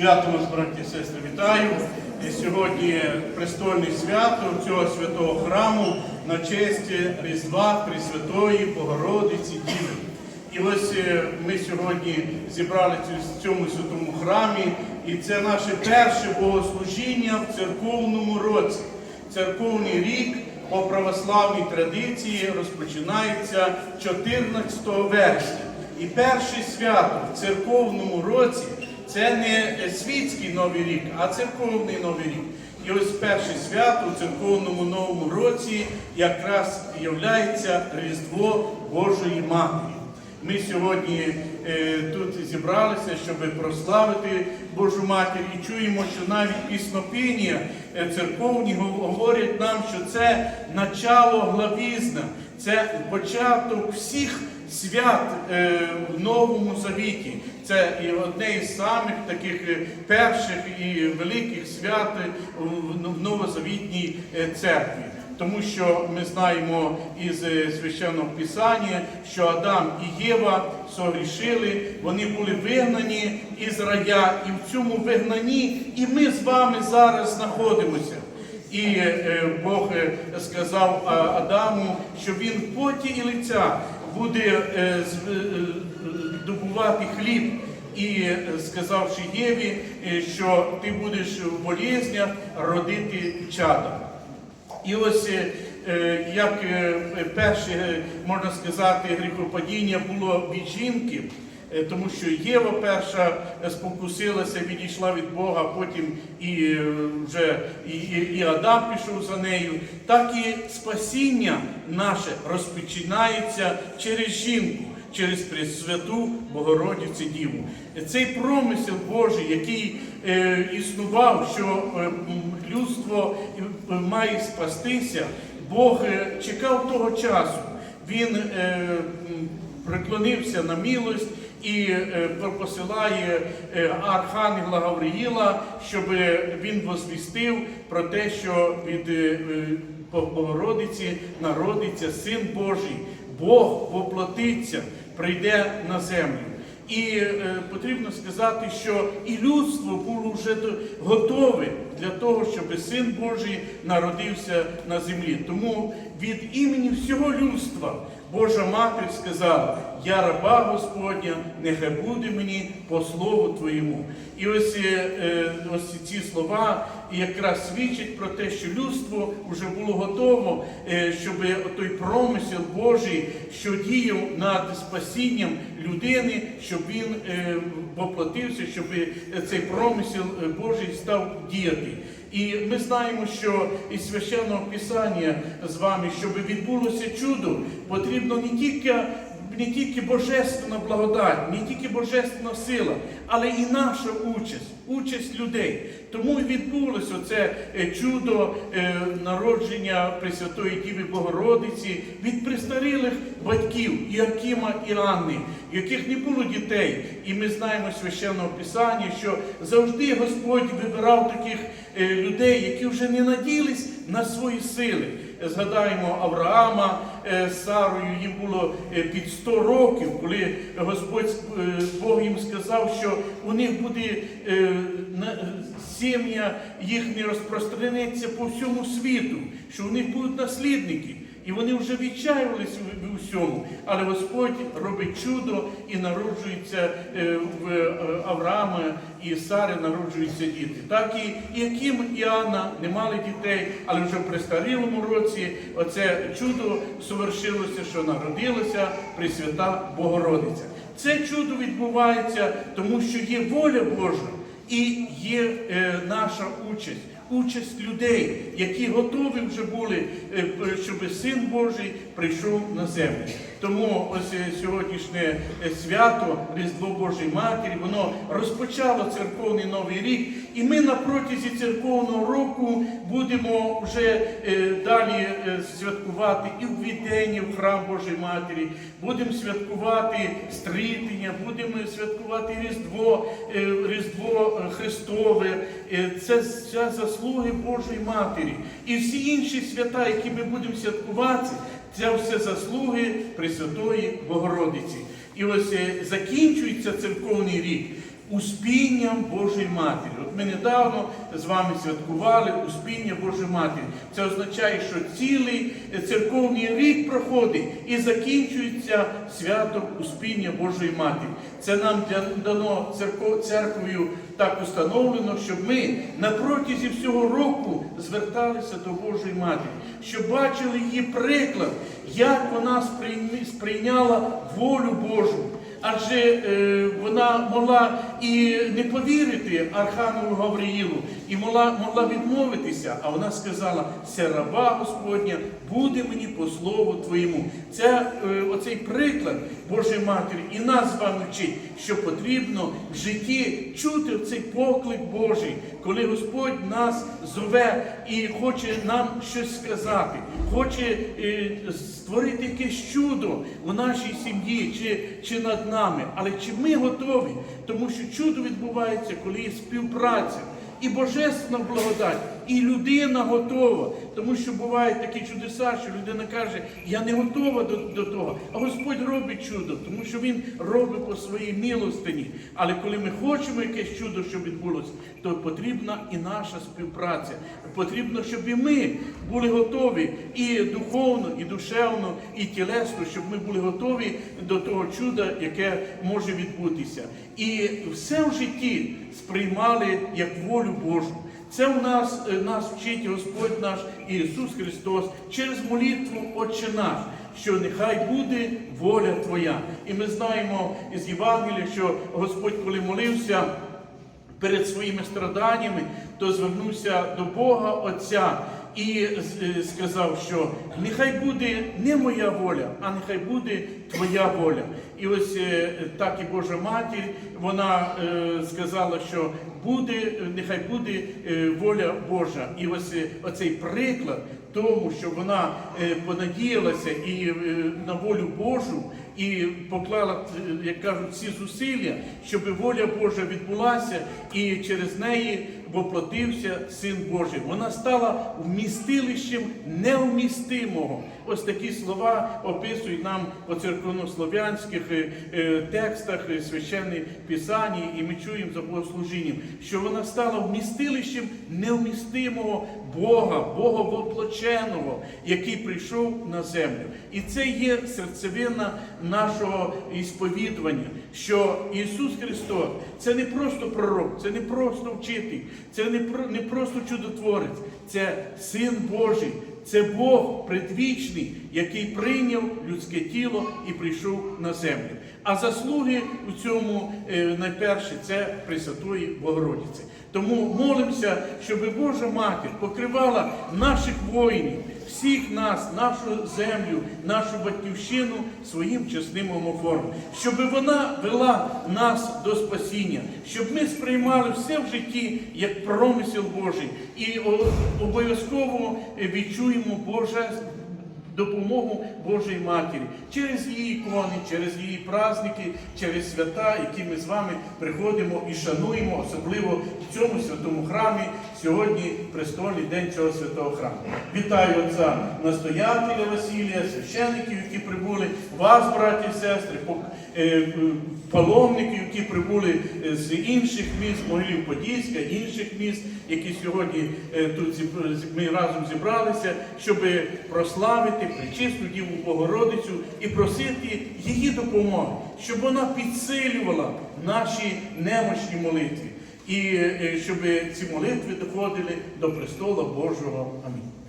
Свято нас, браті і сестри, вітаю. І сьогодні престольне свято цього святого храму на честь Різдва Пресвятої Богородиці Діви. І ось е, ми сьогодні зібралися в цьому святому храмі, і це наше перше богослужіння в церковному році. Церковний рік по православній традиції розпочинається 14 вересня. І перше свято в церковному році це не світський новий рік, а церковний новий рік. І ось перше свято у церковному новому році якраз являється Різдво Божої Матері. Ми сьогодні е, тут зібралися, щоб прославити Божу Матір, і чуємо, що навіть піснопіння е, церковні говорять нам, що це начало главізна, це початок всіх свят е, в Новому Завіті. Це і одне із самих таких е, перших і великих свят е, в в Новозавітній е, церкві. Тому що ми знаємо із священного писання, що Адам і Єва согрішили, вони були вигнані із рая, і в цьому вигнанні і ми з вами зараз знаходимося. І Бог сказав Адаму, що він поті і лиця буде е, е, е, добувати хліб. І сказавши Єві, що ти будеш в болізнях родити чада. І ось як перше, можна сказати, гріхопадіння було від жінки, тому що Єва перша е, спокусилася, відійшла від Бога, потім і е, вже і, і, і Адам пішов за нею, так і спасіння наше розпочинається через жінку. Через Пресвяту Богородицю Діву. Цей промисел Божий, який е, існував, що е, людство е, має спастися, Бог е, чекав того часу. Він е, м, преклонився на милость і е, посилає е, Архангела Гавриїла, щоб він возвістив про те, що від е, е, Богородиці народиться Син Божий. Бог воплотиться, прийде на землю. І е, потрібно сказати, що і людство було вже готове для того, щоб Син Божий народився на землі. Тому від імені всього людства Божа Матір сказала: Я раба Господня, нехай буде мені по слову Твоєму. І ось, е, е, ось ці слова якраз свідчать про те, що людство вже було готово, е, щоб той промисел Божий, що діяв над спасінням людини, щоб він е, воплотився, щоб е, цей промисел е, Божий став діяти. І ми знаємо, що із священного писання з вами, щоб відбулося чудо, потрібно не тільки не тільки божественна благодать, не тільки божественна сила, але і наша участь, участь людей. Тому відбулося це е, чудо е, народження Пресвятої Діви Богородиці від престарілих батьків Іакима і Анни, яких не було дітей. І ми знаємо священного писання, що завжди Господь вибирав таких е, людей, які вже не надіялись на свої сили. Згадаємо Авраама з Сарою, їм було е, під 100 років, коли Господь е, Бог їм сказав, що у них буде е, сім'я їхня не розпространеться по всьому світу, що у них будуть наслідники. І вони вже відчаювалися в- в. Але Господь робить чудо і народжується е, в е, Авраама і Сари народжуються діти. Так і Яким і Анна не мали дітей, але вже при старілому році оце чудо совершилося, що народилася Пресвята Богородиця. Це чудо відбувається, тому що є воля Божа і є е, наша участь. Участь людей, які готові вже були, е, щоб Син Божий прийшов на землю. Тому ось е, сьогоднішнє е, свято Різдво Божої Матері, воно розпочало церковний новий рік, і ми на протязі церковного року будемо вже е, далі е, святкувати і в віддені в храм Божої Матері, будемо святкувати стрітення, будемо святкувати Різдво, е, Різдво е, Христове. Е, Це вся заслуги Божої Матері. І всі інші свята, які ми будемо святкувати, це все заслуги Пресвятої Богородиці. І ось е, закінчується церковний рік. Успінням Божої Матері. От ми недавно з вами святкували успіння Божої Матері. Це означає, що цілий церковний рік проходить і закінчується святом успіння Божої Матері. Це нам для- дано церквою так установлено, щоб ми на протязі всього року зверталися до Божої Матері, щоб бачили її приклад, як вона сприйняла волю Божу. Адже е, вона могла і не повірити Архангелу Гавриїлу, і могла, могла відмовитися, а вона сказала: це раба Господня, буде мені по слову Твоєму. Це е, оцей приклад Божої Матері і нас з вами вчить, що потрібно в житті чути цей поклик Божий, коли Господь нас зове і хоче нам щось сказати, хоче е, створити якесь чудо у нашій сім'ї чи, чи над нами. Але чи ми готові? Тому що чудо відбувається, коли є співпраця. І божественна благодать, і людина готова. Тому що бувають такі чудеса, що людина каже, я не готова до, до того. А Господь робить чудо, тому що Він робить по своїй милостині. Але коли ми хочемо якесь чудо, щоб відбулося, то потрібна і наша співпраця. Потрібно, щоб і ми були готові і духовно, і душевно, і тілесно, щоб ми були готові до того чуда, яке може відбутися. І все в житті сприймали як волю Божу. Це у нас, е, нас вчить Господь наш Ісус Христос через молитву Отче наш, що нехай буде воля Твоя. І ми знаємо з Євангелія, що Господь, коли молився перед своїми страданнями, то звернувся до Бога Отця і сказав, що нехай буде не моя воля, а нехай буде Твоя воля. І ось е, так і Божа Матір, вона е, сказала, що буде, нехай буде е, воля Божа. І ось е, оцей приклад тому, що вона е, понадіялася і е, на волю Божу, і поклала, е, як кажуть, всі зусилля, щоб воля Божа відбулася, і через неї воплотився Син Божий. Вона стала вмістилищем невмістимого. Ось такі слова описують нам по церковнослов'янських текстах священних писанні, і ми чуємо за богослужінням, що вона стала вмістилищем невмістимого Бога, Бога воплоченого, який прийшов на землю. І це є серцевина нашого ісповідування, що Ісус Христос це не просто пророк, це не просто вчитель, це не, не просто чудотворець, це Син Божий. Це Бог предвічний, який прийняв людське тіло і прийшов на землю. А заслуги у цьому е, найперше це Пресвятої Богородиці. Тому молимося, щоб Божа Матір покривала наших воїнів, всіх нас, нашу землю, нашу батьківщину своїм чесним омофором, щоб вона вела нас до спасіння, щоб ми сприймали все в житті як промисел Божий і обов'язково відчуємо Боже допомогу Божої Матері через її ікони, через її праздники, через свята, які ми з вами приходимо і шануємо, особливо в цьому святому храмі. Сьогодні престольний день цього святого храму. Вітаю отця настоятеля Василія, священиків, які прибули, вас, браті і сестри, е, паломників, які прибули е, з інших міст, Могилів Подільська, інших міст, які сьогодні е, тут ми разом зібралися, щоб прославити пречисту Діву Богородицю і просити її допомоги, щоб вона підсилювала наші немощні молитви. І е, щоб ці молитви доходили до престола Божого. Амінь.